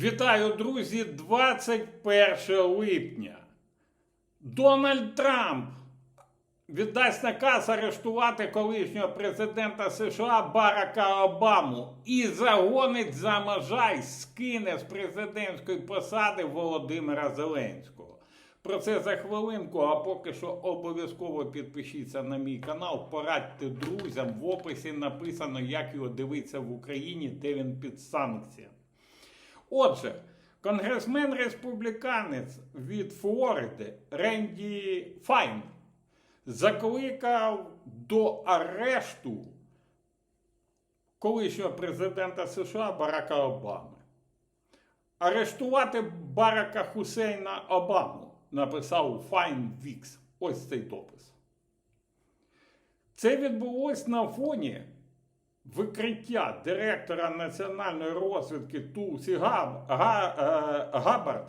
Вітаю, друзі! 21 липня. Дональд Трамп віддасть наказ арештувати колишнього президента США Барака Обаму і загонить за можай, скине з президентської посади Володимира Зеленського. Про це за хвилинку, а поки що обов'язково підпишіться на мій канал, порадьте друзям. В описі написано, як його дивитися в Україні, де він під санкціями. Отже, конгресмен республіканець від Флориди Ренді Файн закликав до арешту колишнього президента США Барака Обами. Арештувати Барака Хусейна Обаму написав Файн Вікс. Ось цей допис. Це відбулось на фоні викриття директора національної розвідки Тулсі Габ, Га, е, Габард,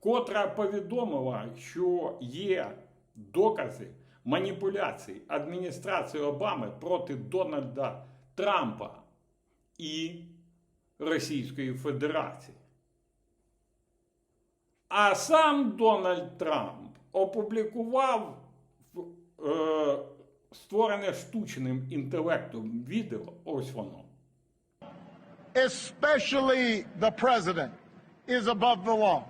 котра повідомила, що є докази маніпуляцій адміністрації Обами проти Дональда Трампа і Російської Федерації. А сам Дональд Трамп опублікував е, створене штучним інтелектом відео. Ось воно. especially the president, is above the law.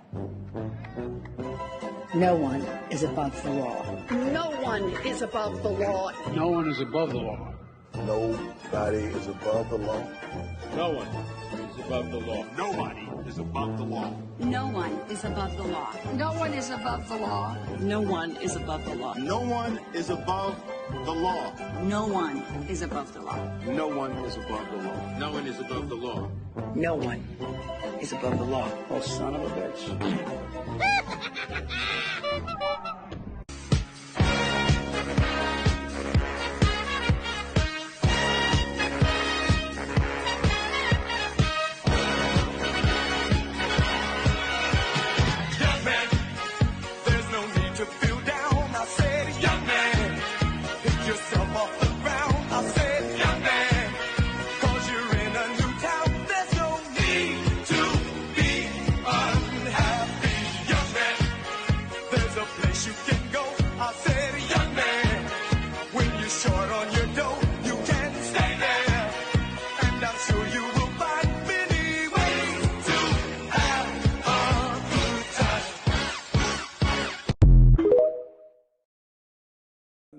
No one is above the law. No one is above the law. No one is above the law. Nobody is above the law. No one is above the law. Nobody is above the law. No one is above the law. No one is above the law. No one is above the law. No one is above the law. No one is above the law. No one is above the law. No one is above the law. No one is above the law. Oh, son of a bitch.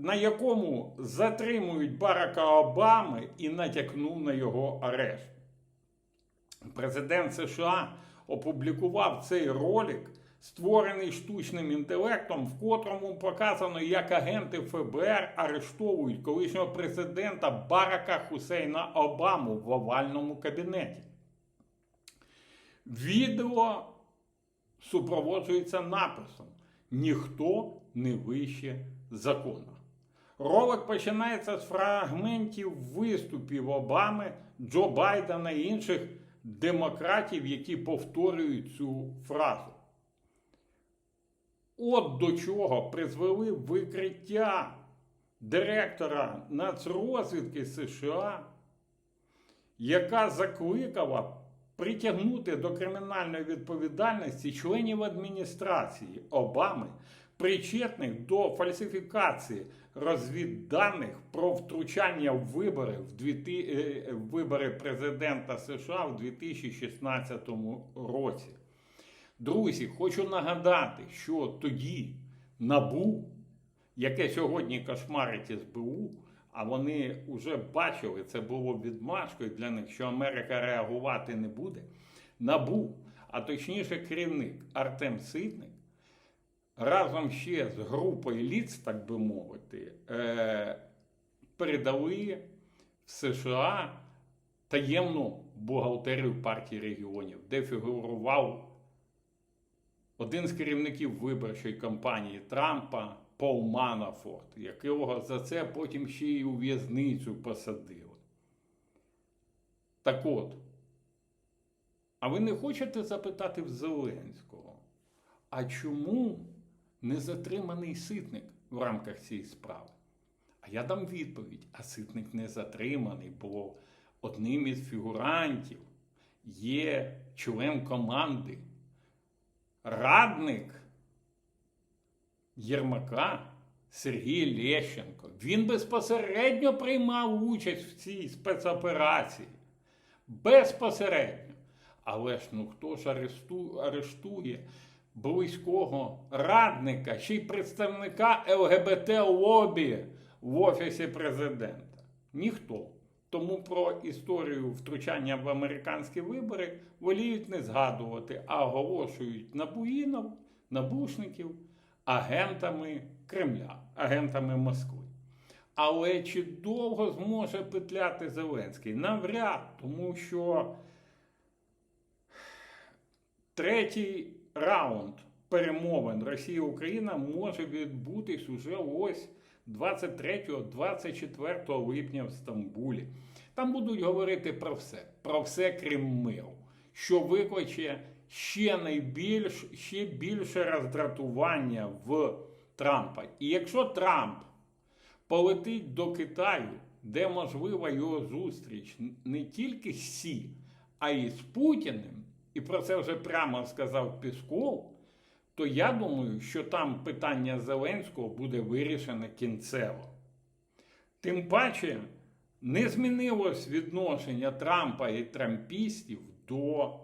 на якому затримують Барака Обами і натякнув на його арешт. Президент США опублікував цей ролик, створений штучним інтелектом, в котрому показано, як агенти ФБР арештовують колишнього президента Барака Хусейна Обаму в овальному кабінеті. Відео супроводжується написом Ніхто не вище закону. Ролик починається з фрагментів виступів Обами, Джо Байдена і інших демократів, які повторюють цю фразу. От до чого призвели викриття директора нацрозвідки США, яка закликала притягнути до кримінальної відповідальності членів адміністрації Обами, причетних до фальсифікації розвідданих про втручання в вибори в дві е, в вибори президента США в 2016 році. Друзі, хочу нагадати, що тоді НАБУ, яке сьогодні кошмарить СБУ, а вони вже бачили, це було відмашкою для них, що Америка реагувати не буде. НАБУ, а точніше керівник Артем Ситник, разом ще з групою ліц, так би мовити, е, передали в США таємну бухгалтерію партії регіонів, де фігурував один з керівників виборчої кампанії Трампа Пол Манафорт, якого за це потім ще й у в'язницю посадили. Так от, а ви не хочете запитати в Зеленського, а чому не затриманий ситник в рамках цієї справи? А я дам відповідь: а ситник не затриманий, бо одним із фігурантів є член команди, радник Єрмака Сергій Лещенко. Він безпосередньо приймав участь в цій спецоперації. Безпосередньо. Але ж ну хто ж арешту, арештує близького радника, й представника ЛГБТ лобі в Офісі президента? Ніхто. Тому про історію втручання в американські вибори воліють не згадувати, а оголошують набуїнов, набушників агентами Кремля, агентами Москви. Але чи довго зможе петляти Зеленський? Навряд, тому що третій раунд перемовин Росія-Україна може відбутись уже ось 23-24 липня в Стамбулі. Там будуть говорити про все, про все крім миру, що викличе ще найбільш, ще більше роздратування в Трампа. І якщо Трамп полетить до Китаю, де можлива його зустріч не тільки з Сі, а й з Путіним, і про це вже прямо сказав Пісков, то я думаю, що там питання Зеленського буде вирішене кінцево. Тим паче не змінилось відношення Трампа і трампістів до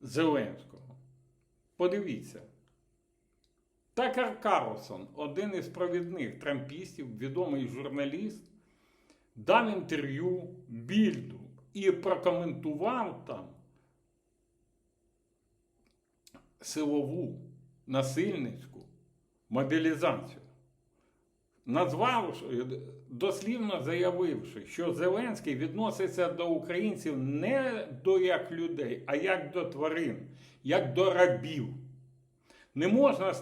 Зеленського. Подивіться. Такер Карлсон, один із провідних трампістів, відомий журналіст, дав інтерв'ю Більду і прокоментував там силову насильницьку мобілізацію. Назвавши, дослівно заявивши, що Зеленський відноситься до українців не до як людей, а як до тварин, як до рабів. Не можна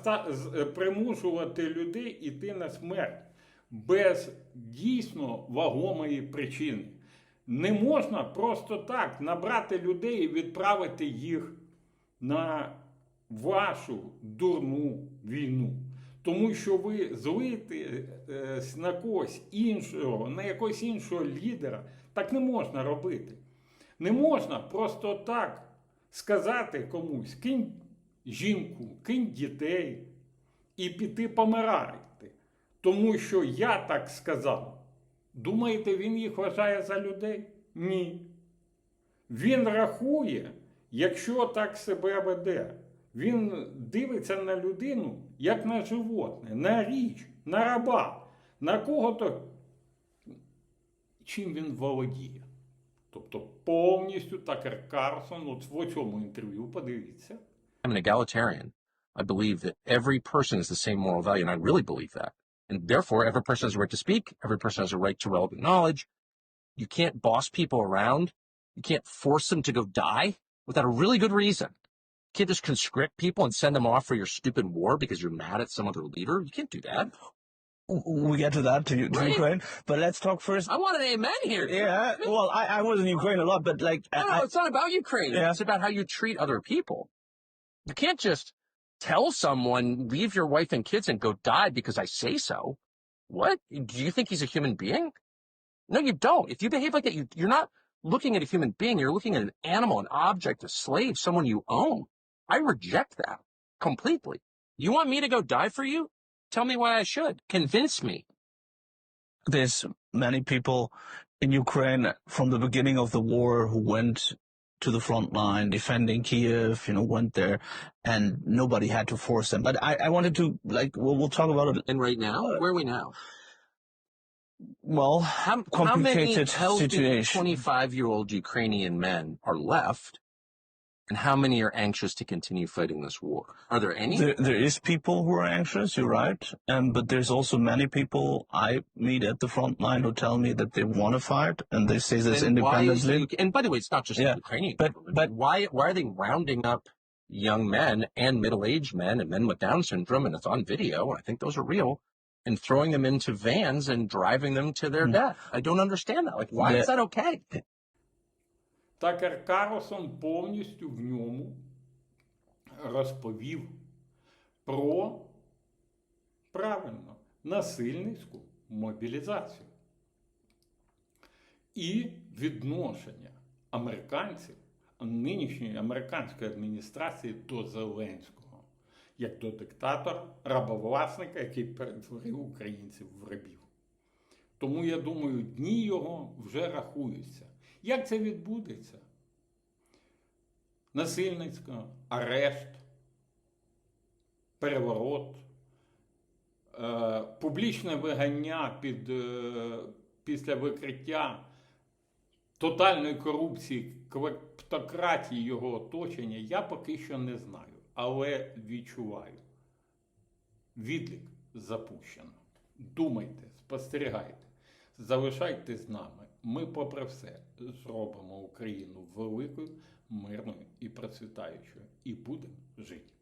е, примушувати людей іти на смерть без дійсно вагомої причини. Не можна просто так набрати людей і відправити їх на вашу дурну війну. Тому що ви злите е, на когось іншого, на якогось іншого лідера, так не можна робити. Не можна просто так сказати комусь, кинь жінку, кинь дітей і піти помирати. Тому що я так сказав. Думаєте, він їх вважає за людей? Ні. Він рахує, якщо так себе веде. Він дивиться на людину як на животне, на річ, на раба, на кого-то, чим він володіє. Тобто повністю Такер Карсон, от в цьому інтерв'ю, подивіться. I'm an egalitarian. I believe that every person has the same moral value, and I really believe that. And therefore, every person has a right to speak. Every person has a right to relevant knowledge. You can't boss people around. You can't force them to go die without a really good reason. You can't just conscript people and send them off for your stupid war because you're mad at some other leader. You can't do that. We get to that to, to Right. Ukraine, but let's talk first. I want an amen here. Yeah, well, I, I was in Ukraine a lot, but like, No, no, I, it's not about Ukraine. Yeah. It's about how you treat other people. You can't just tell someone, leave your wife and kids and go die because I say so. What? Do you think he's a human being? No, you don't. If you behave like that, you, you're not looking at a human being. You're looking at an animal, an object, a slave, someone you own. I reject that completely. You want me to go die for you? Tell me why I should. Convince me. there's many people in Ukraine from the beginning of the war who went to the front line defending Kiev, you know, went there and nobody had to force them. But I, I wanted to, like, we'll, we'll talk about it. And right now, uh, where are we now? Well, How, how many healthy situation. 25 year old Ukrainian men are left? And how many are anxious to continue fighting this war? Are there any? There, there is people who are anxious, you're right. Um, but there's also many people I meet at the front line who tell me that they want to fight and they say this Then independently. and by the way, it's not just Yeah, Ukrainian but- but- why why are they rounding up young men and middle aged men and men with Down syndrome? And it's on video. and I think those are real. And throwing them into vans and driving them to their Hmm. death. I don't understand that. Like, why Yeah. is that okay? Такер Карлсон повністю в ньому розповів про правильно насильницьку мобілізацію і відношення американців, нинішньої американської адміністрації до Зеленського, як до диктатора, рабовласника, який перетворив українців в рабів. Тому я думаю, дні його вже рахуються. Як це відбудеться? Насильницько, арешт, переворот, е, публічне вигання під, е, після викриття тотальної корупції, клептократії його оточення, я поки що не знаю, але відчуваю. Відлік запущено. Думайте, спостерігайте, залишайтесь з нами. Ми, попри все, зробимо Україну великою, мирною і процвітаючою, і будемо жити.